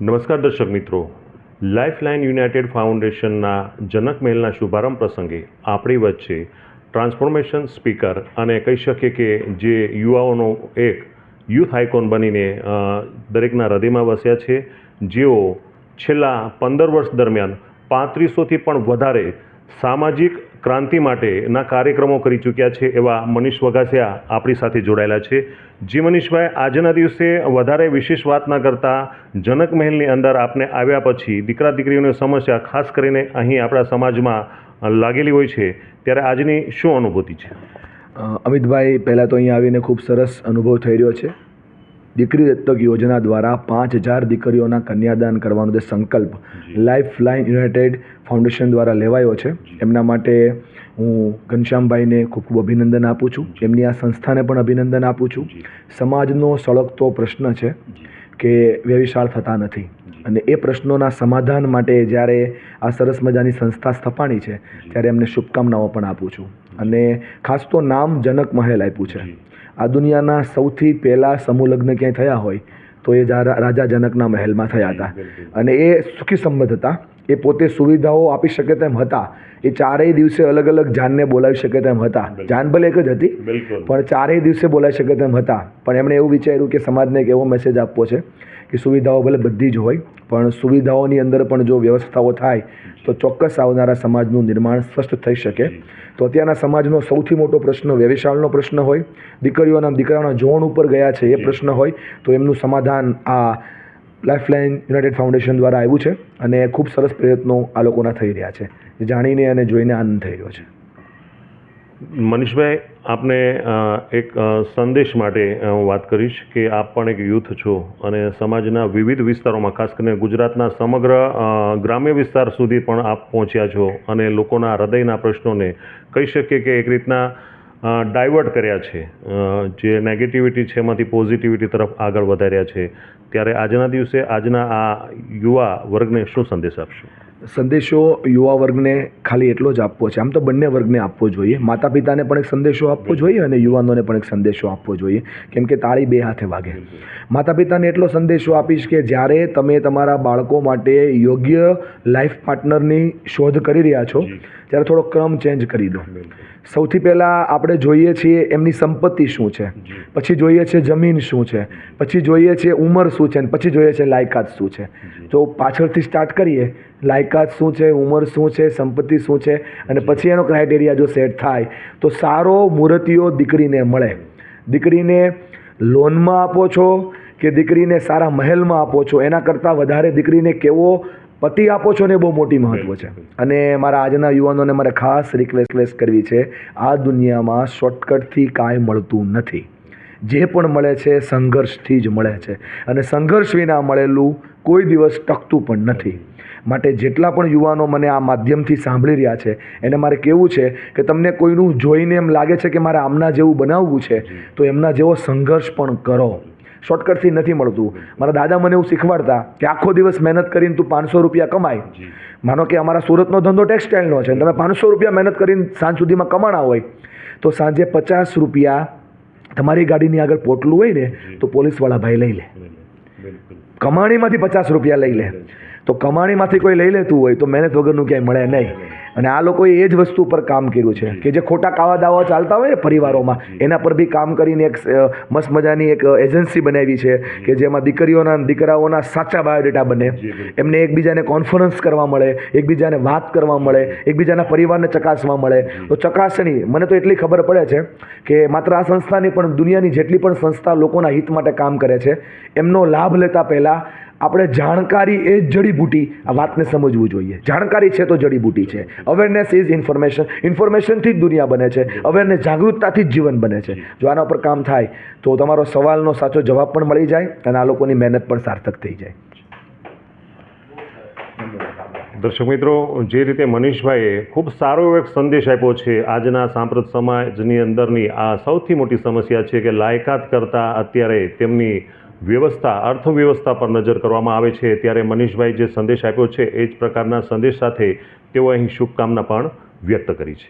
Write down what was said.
નમસ્કાર દર્શક મિત્રો. લાઇફલાઇન યુનાઇટેડ ફાઉન્ડેશનના જનક મહેલના શુભારંભ પ્રસંગે આપણી વચ્ચે ટ્રાન્સફોર્મેશન સ્પીકર અને કહી શકીએ કે જે યુવાઓનો એક યુથ આઇકોન બનીને દરેકના હૃદયમાં વસ્યા છે, જેઓ છેલ્લા પંદર વર્ષ દરમિયાન પાંત્રીસોથી પણ વધારે સામાજિક ક્રાંતિ માટેના કાર્યક્રમો કરી ચૂક્યા છે એવા મનીષ વઘાસિયા આપણી સાથે જોડાયેલા છે. જી મનીષભાઈ આજના દિવસે વધારે વિશેષ વાત ના કરતા જનક મહેલની અંદર આપને આવ્યા પછી દીકરા દીકરીઓની સમસ્યા ખાસ કરીને અહીં આપણા સમાજમાં લાગેલી હોય છે ત્યારે આજની શું અનુભૂતિ છે? અમિતભાઈ પહેલાં તો અહીંયા આવીને ખૂબ સરસ અનુભવ થઈ રહ્યો છે. દીકરી દત્તક યોજના દ્વારા પાંચ હજાર દીકરીઓના કન્યાદાન કરવાનો જે સંકલ્પ લાઈફ લાઇન યુનાઇટેડ ફાઉન્ડેશન દ્વારા લેવાયો છે. એમના માટે હું ઘનશ્યામભાઈને ખૂબ ખૂબ અભિનંદન આપું છું. એમની આ સંસ્થાને પણ અભિનંદન આપું છું. સમાજનો સળગતો પ્રશ્ન છે કે વ્યવિશાળ થતા નથી. અને એ પ્રશ્નોના સમાધાન માટે જ્યારે આ સરસ મજાની સંસ્થા સ્થપાણી છે ત્યારે એમને શુભકામનાઓ પણ આપું છું. અને ખાસ તો નામ જનક મહેલ આપ્યું છે. આ દુનિયાના સૌથી પહેલાં સમૂહ લગ્ન ક્યાંય થયા હોય તો એ જા- રાજા જનકના મહેલમાં થયા હતા. અને એ સુખી સંબંધ હતા. એ પોતે સુવિધાઓ આપી શકે તેમ હતા. એ ચારેય દિવસે અલગ અલગ જાનને બોલાવી શકે તેમ હતા. જાન ભલે એક જ હતી પણ ચારેય દિવસે બોલાવી શકે તેમ હતા. પણ એમણે એવું વિચાર્યું કે સમાજને એક એવો મેસેજ આપવો છે. કે સુવિધાઓ ભલે બધી જ હોય, પણ સુવિધાઓની અંદર પણ જો વ્યવસ્થાઓ થાય, તો ચોક્કસ આવનારા સમાજનું નિર્માણ સ્પષ્ટ થઈ શકે. તો અત્યારના સમાજનો સૌથી મોટો પ્રશ્ન વ્યવસાયનો પ્રશ્ન હોય, દીકરીઓના દીકરાઓના જોણ ઉપર ગયા છે એ પ્રશ્ન હોય, તો એમનું સમાધાન આ લાઇફલાઇન યુનાઇટેડ ફાઉન્ડેશન દ્વારા આવ્યું છે અને ખૂબ સરસ પ્રયત્નો આ લોકોના થઈ રહ્યા છે. જાણીને અને જોઈને આનંદ થઈ રહ્યો છે. મનીષભાઈ, આપને એક સંદેશ માટે હું વાત કરીશ કે આપ પણ એક યુથ છો અને સમાજના વિવિધ વિસ્તારોમાં, ખાસ કરીને ગુજરાતના સમગ્ર ગ્રામ્ય વિસ્તાર સુધી પણ આપ પહોંચ્યા છો અને લોકોના હૃદયના પ્રશ્નોને કહી શકીએ કે એક રીતના ડાયવર્ટ કર્યા છે. જે નેગેટિવિટી છે એમાંથી પોઝિટિવિટી તરફ આગળ વધાર્યા છે. ત્યારે આજના દિવસે આજના આ યુવા વર્ગને શું સંદેશ આપશો? સંદેશો યુવા વર્ગને ખાલી એટલો જ આપવો છે. આમ તો બંને વર્ગને આપવો જોઈએ. માતા પિતાને પણ એક સંદેશો આપવો જોઈએ અને યુવાનોને પણ એક સંદેશો આપવો જોઈએ. કેમ કે તાળી બે હાથે વાગે. માતા પિતાને એટલો સંદેશો આપીશ કે જ્યારે તમે તમારા બાળકો માટે યોગ્ય લાઈફ પાર્ટનરની શોધ કરી રહ્યા છો ત્યારે થોડો ક્રમ ચેન્જ કરી દો. સૌથી પહેલાં આપણે જોઈએ છીએ એમની સંપત્તિ શું છે. પછી જોઈએ છે જમીન શું છે. પછી જોઈએ છે ઉંમર શું છે. અને પછી જોઈએ છે લાયકાત શું છે. તો પાછળથી સ્ટાર્ટ કરીએ લાયકાત શું છે ઉંમર શું છે સંપત્તિ શું છે અને પછી એનો ક્રાઇટેરિયા જો સેટ થાય તો સારો મૂર્તિઓ દીકરીને મળે. દીકરીને લોનમાં આપો છો કે દીકરીને સારા મહેલમાં આપો છો એના કરતાં વધારે દીકરીને કેવો પતિ આપો છો ને બહુ મોટી મહત્વ છે. અને મારા આજના યુવાનોને મારે ખાસ રિક્વેસ્ટ કરવી છે આ દુનિયામાં શોર્ટકટથી કાંઈ મળતું નથી. જે પણ મળે છે સંઘર્ષથી જ મળે છે. અને સંઘર્ષ વિના મળેલું કોઈ દિવસ ટકતું પણ નથી. માટે જેટલા પણ યુવાનો મને આ માધ્યમથી સાંભળી રહ્યા છે એને મારે કહેવું છે કે તમને કોઈનું જોઈને એમ લાગે છે કે મારે આમના જેવું બનાવવું છે તો એમના જેવો સંઘર્ષ પણ કરો. શોર્ટકટથી નથી મળતું. મારા દાદા મને એવું શીખવાડતા કે આખો દિવસ મહેનત કરીને તું પાંચસો રૂપિયા કમાય. માનો કે અમારા સુરતનો ધંધો ટેક્સટાઇલનો છે તમે પાંચસો રૂપિયા મહેનત કરીને સાંજ સુધીમાં કમાણા હોય તો સાંજે પચાસ રૂપિયા તમારી ગાડીની આગળ પોટલું હોય ને તો પોલીસવાળા ભાઈ લઈ લે. કમાણીમાંથી પચાસ રૂપિયા લઈ લે. તો કમાણીમાંથી કોઈ લઈ લેતું હોય તો મહેનત વગરનું ક્યાંય મળે નહીં. અને આ લોકોએ એ જ વસ્તુ પર કામ કર્યું છે કે જે ખોટા કાવા દાવા ચાલતા હોય ને પરિવારોમાં એના પર બી કામ કરીને એક મસ્ત મજાની એક એજન્સી બનાવી છે કે જેમાં દીકરીઓના દીકરાઓના સાચા બાયોડેટા બને. એમને એકબીજાને કોન્ફરન્સ કરવા મળે એકબીજાને વાત કરવા મળે એકબીજાના પરિવારને ચકાસવા મળે. તો ચકાસણી મને તો એટલી ખબર પડે છે કે માત્ર આ સંસ્થાની પણ દુનિયાની જેટલી પણ સંસ્થા લોકોના હિત માટે કામ કરે છે એમનો લાભ લેતા પહેલાં આપણે જાણકારી એ જ જડીબૂટી આ વાતને સમજવું જોઈએ. જાણકારી છે તો જડીબૂટી છે. અવેરનેસ ઇઝ ઇન્ફોર્મેશન ઇન્ફોર્મેશનથી જ દુનિયા બને છે. અવેરનેસ જાગૃતતાથી જ જીવન બને છે. જો આના પર કામ થાય તો તમારો સવાલનો સાચો જવાબ પણ મળી જાય અને આ લોકોની મહેનત પણ સાર્થક થઈ જાય. દર્શક મિત્રો, જે રીતે મનીષભાઈએ ખૂબ સારો એક સંદેશ આપ્યો છે, આજના સાંપ્રત સમાજની અંદરની આ સૌથી મોટી સમસ્યા છે કે લાયકાત કરતાં અત્યારે તેમની વ્યવસ્થા, અર્થવ્યવસ્થા પર નજર કરવામાં આવે છે. ત્યારે મનીષભાઈ જે સંદેશ આપ્યો છે, એ જ પ્રકારના સંદેશ સાથે તેઓ અહીં શુભકામના પણ વ્યક્ત કરી છે.